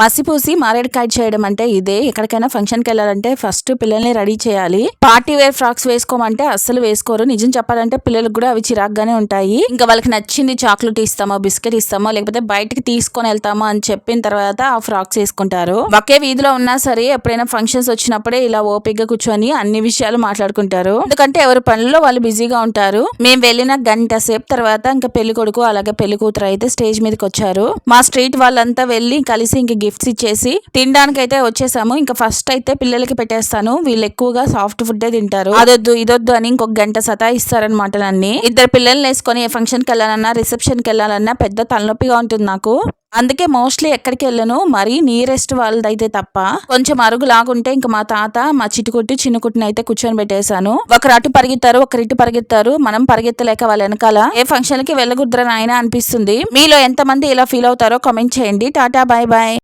మసిపూసి మారేడుకాయ చేయడం అంటే ఇదే. ఎక్కడికైనా ఫంక్షన్కి వెళ్ళాలంటే ఫస్ట్ పిల్లల్ని రెడీ చేయాలి. పార్టీ వేర్ ఫ్రాక్స్ వేసుకోమంటే అస్సలు వేసుకోరు. నిజం చెప్పాలంటే పిల్లలకు కూడా అవి చిరాగ్గానే ఉంటాయి. ఇంకా వాళ్ళకి నచ్చింది చాక్లెట్ ఇస్తామో బిస్కెట్ ఇస్తామో లేకపోతే బయటికి తీసుకొని వెళ్తామో అని చెప్పిన తర్వాత ఆ ఫ్రాక్స్ వేసుకుంటారు. ఒకే వీధిలో ఉన్నా సరే ఎప్పుడైనా ఫంక్షన్స్ వచ్చినప్పుడే ఇలా ఓపిగ్గా కూర్చొని అన్ని విషయాలు మాట్లాడుకుంటారు. ఎందుకంటే ఎవరి పనుల్లో వాళ్ళు బిజీగా ఉంటారు. మేము వెళ్ళిన గంట సేపు తర్వాత ఇంకా పెళ్ళి కొడుకు అలాగే పెళ్ళి కూతురు అయితే స్టేజ్ మీదకి వచ్చారు. మా స్ట్రీట్ వాళ్ళంతా వెళ్ళి కలిసి ఇంక గిఫ్ట్స్ ఇచ్చేసి తినడానికి అయితే వచ్చేసాము. ఇంకా ఫస్ట్ అయితే పిల్లలకి పెట్టేస్తాను. వీళ్ళు ఎక్కువగా సాఫ్ట్ ఫుడ్ తింటారు. అదొద్దు ఇదొద్దు అని ఇంకొక గంట సతాయిస్తారనమాట నన్ను. ఇద్దరు పిల్లల్ని వేసుకొని ఏ ఫంక్షన్కి వెళ్ళాలన్నా రిసెప్షన్కి వెళ్ళాలన్నా పెద్ద తలనొప్పిగా ఉంటుంది నాకు. అందుకే మోస్ట్లీ ఎక్కడికి వెళ్ళను. మరీ నియరెస్ట్ వాళ్ళదైతే తప్ప. కొంచెం అరుగు లాగుంటే ఇంకా మా తాత మా చిటుకుట్టి చిన్నకుట్టిని అయితే కూర్చొని పెట్టేశాను. ఒకరు అటు పరిగెత్తారు ఒకరు ఇటు పరిగెత్తారు. మనం పరిగెత్తలేక వాళ్ళ వెనకాల ఏ ఫంక్షన్కి వెళ్ళగుద్ర నాయన అనిపిస్తుంది. మీలో ఎంతమంది ఇలా ఫీల్ అవుతారో కామెంట్ చేయండి. Tata bye bye.